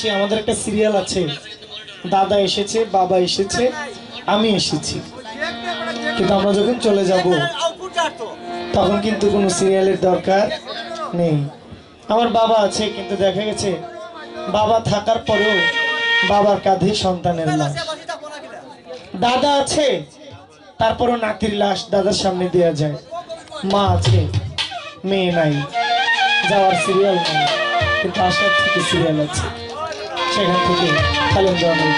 আসি আমাদের একটা সিরিয়াল আছে। দাদা এসেছে, বাবা এসেছে, আমি এসেছি। কিন্তু আমরা যখন চলে যাব, তখন কিন্তু কোনো সিরিয়ালের দরকার নেই। আমার বাবা আছে, কিন্তু দেখা গেছে বাবা থাকার পরেও বাবার কাঁধে সন্তানের লাশ। দাদা আছে, তারপরও নাতির লাশ দাদার সামনে দেওয়া যায়। মা আছে, মেয়ে নাই, যাওয়ার সিরিয়াল নাই, কিন্তু আসার থেকে সিরিয়াল আছে। সেখান থেকে খালেন দেওয়া আমি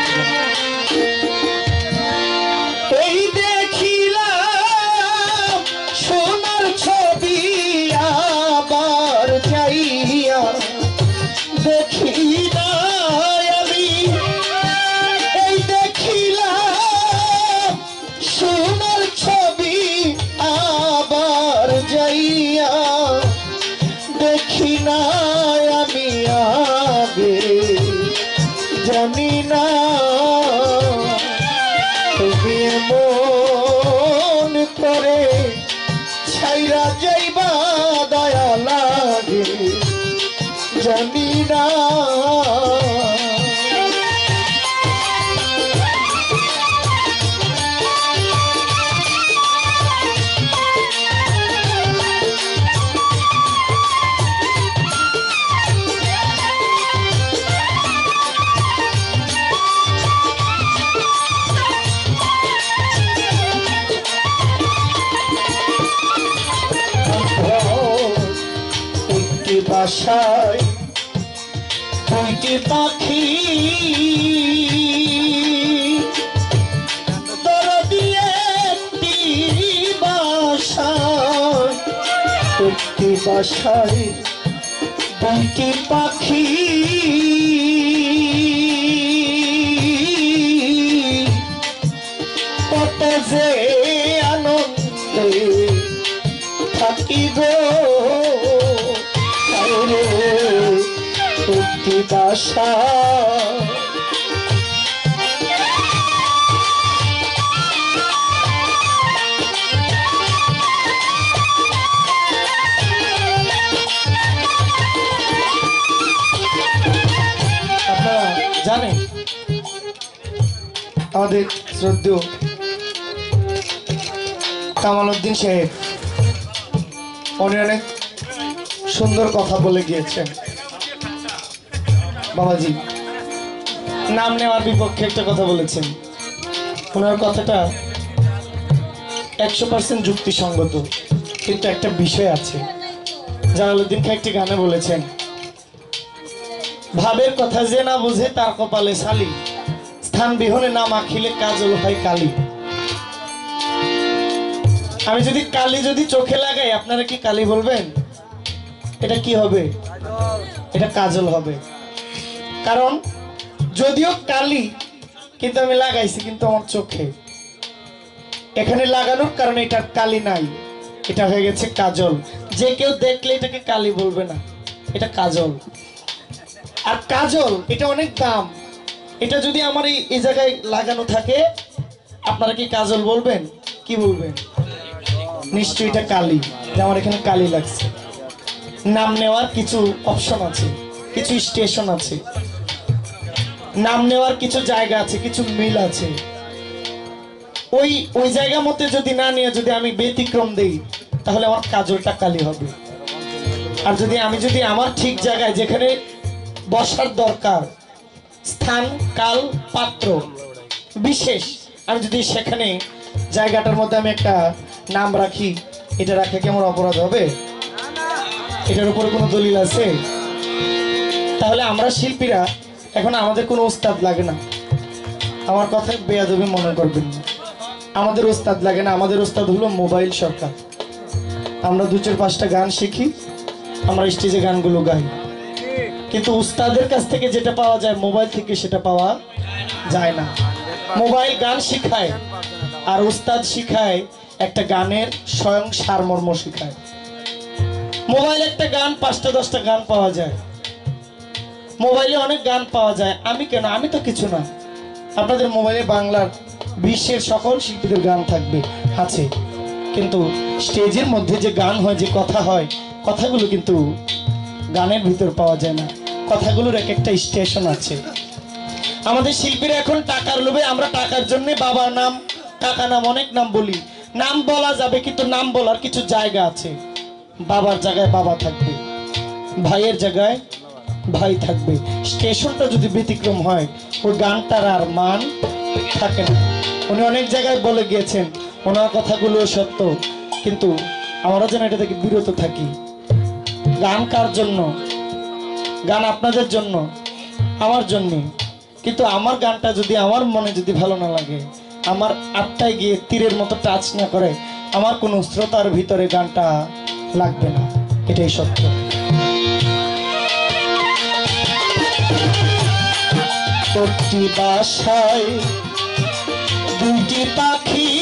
এই ছবি আবার যাইয়া বাসায় দুইটি পাখি। কত যে আনন্দে একটি বাসা আমাদের শ্রদ্ধেয় কামাল উদ্দিন সাহেব। উনি অনেক সুন্দর কথা বলে গিয়েছেন। বাবাজি, নাম নেওয়ার বিপক্ষে একটা কথা বলেছেন। ওনার কথাটা একশো পার্সেন্ট যুক্তিসঙ্গত, কিন্তু একটা বিষয় আছে। জালালুদ্দিন খাঁ একটি গানে বলেছেন, ভাবের কথা যে না বুঝে তার কপালে শালি। স্থান বিহনে না মাখিলে কাজল হয় কালি। আমি যদি কালি যদি চোখে লাগাই, আপনারা কি কালি বলবেন? এটা কি হবে? এটা কাজল হবে। কারণ যদিও কালি কিন্তু আমি লাগাইছি কিন্তু আমার চোখে। এখানে লাগানোর কারণে এটা কালি নাই। এটা হয়ে গেছে কাজল। যে কেউ দেখলে এটাকে কালি বলবে না। এটা কাজল। আর কাজল, এটা অনেক দাম। এটা যদি আমার এই জায়গায় লাগানো থাকে, আপনারা কি কাজল বলবেন? কি বলবেন? নিশ্চয়ই এটা কালি। আমার এখানে কালি লাগছে। নাম নেওয়ার কিছু অপশন আছে, কিছু স্টেশন আছে। নাম নেওয়ার কিছু জায়গা আছে, কিছু মিল আছে। ওই ওই জায়গা মতে যদি না নিয়ে যদি আমি ব্যতিক্রম দেই, তাহলে আমার কাজলটা কালি হবে। আর যদি আমি যদি আমার ঠিক জায়গায় যেখানে বসার দরকার স্থান, কাল, পাত্র, বিশেষ। আমি যদি সেখানে জায়গাটার মধ্যে আমি একটা নাম রাখি, এটা রাখা কি আমার অপরাধ হবে? এটার উপরে কোনো দলিল আছে? তাহলে আমরা শিল্পীরা, এখন আমাদের কোনো ওস্তাদ লাগে না। আমার কথা বেয়াদবি মনে করবেন না। আমাদের ওস্তাদ লাগে না। আমাদের ওস্তাদ হলো মোবাইল সরকার। আমরা দু চার পাঁচটা গান শিখি, আমরা স্টেজে গানগুলো গাই। কিন্তু উস্তাদের কাছ থেকে যেটা পাওয়া যায়, মোবাইল থেকে সেটা পাওয়া যায় না। মোবাইল গান শিখায়, আর উস্তাদ শিখায়, একটা গানের স্বয়ং সারমর্ম শিখায়। মোবাইল একটা গান, পাঁচটা, দশটা গান পাওয়া যায়। মোবাইলে অনেক গান পাওয়া যায়। আমি কেন? আমি তো কিছু না। আপনাদের মোবাইলে বাংলার বিশ্বের সকল শিল্পীদের গান থাকবে, আছে। কিন্তু স্টেজের মধ্যে যে গান হয়, যে কথা হয়, কথাগুলো কিন্তু গানের ভিতর পাওয়া যায় না। কথাগুলোর এক একটা স্টেশন আছে। আমাদের শিল্পীরা এখন টাকার লোভে, আমরা টাকার জন্য বাবার নাম, কাকা নাম, অনেক নাম বলি। নাম বলা যাবে, কিন্তু নাম বলার কিছু জায়গা আছে। বাবার জায়গায় বাবা থাকবে। ভাইয়ের জায়গায় ভাই থাকবে। স্টেশনটা যদি ব্যতিক্রম হয়, ওই গানটার আর মান থাকে না। উনি অনেক জায়গায় বলে গিয়েছেন, ওনার কথাগুলো সত্য, কিন্তু আমরা যেন এটা থেকে বিরত থাকি। গান কার জন্য? গান আপনাদের জন্য, আমার জন্যে। কিন্তু আমার গানটা যদি আমার মনে যদি ভালো না লাগে, আমার আত্মায় গিয়ে তীরের মতো টাচ না করে, আমার কোনো শ্রোতার ভিতরে গানটা লাগবে না। এটাই সত্য। একটি বাসায় দুইটি পাখি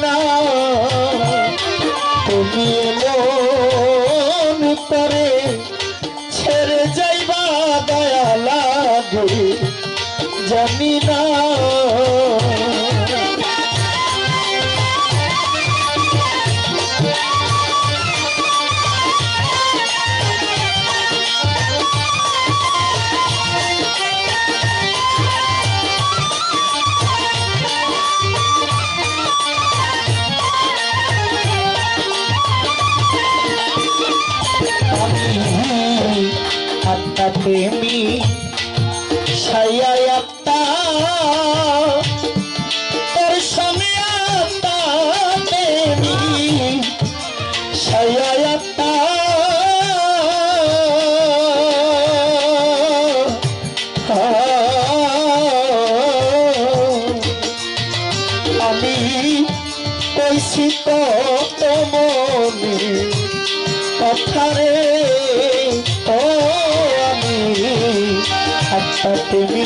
না আত্মা তুমি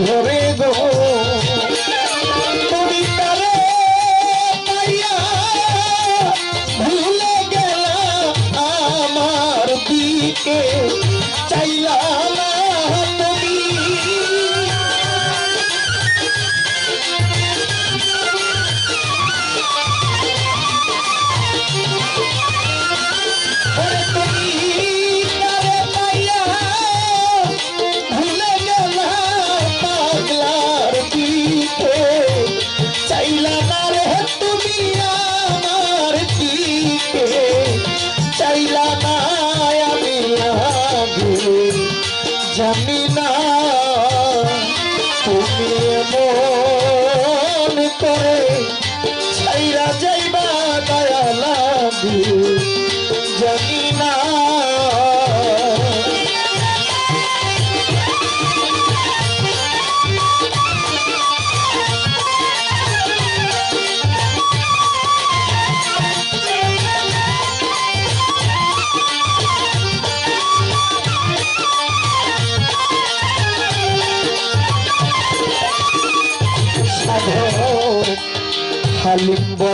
ঘরে গো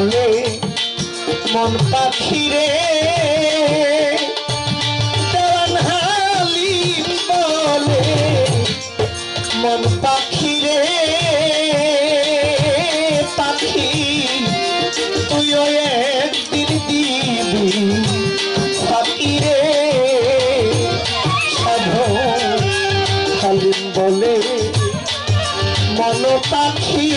বলে, মন পাখিরে হালিম বলে, মন পাখিরে পাখি, তুইও একদিন দিবি পাখিরে সাধু হালিম বলে, মন পাখি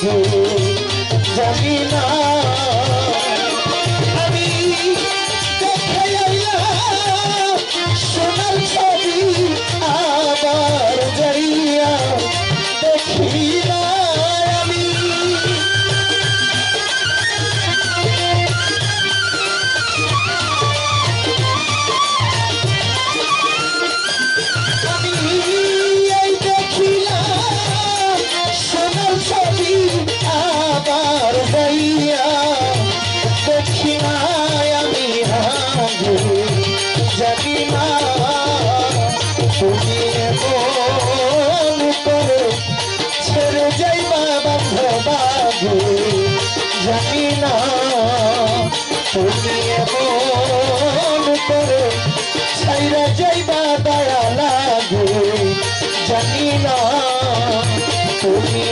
আছে জানি না। ছাইরা যাইবা দয়া লাগু জানি না তুমি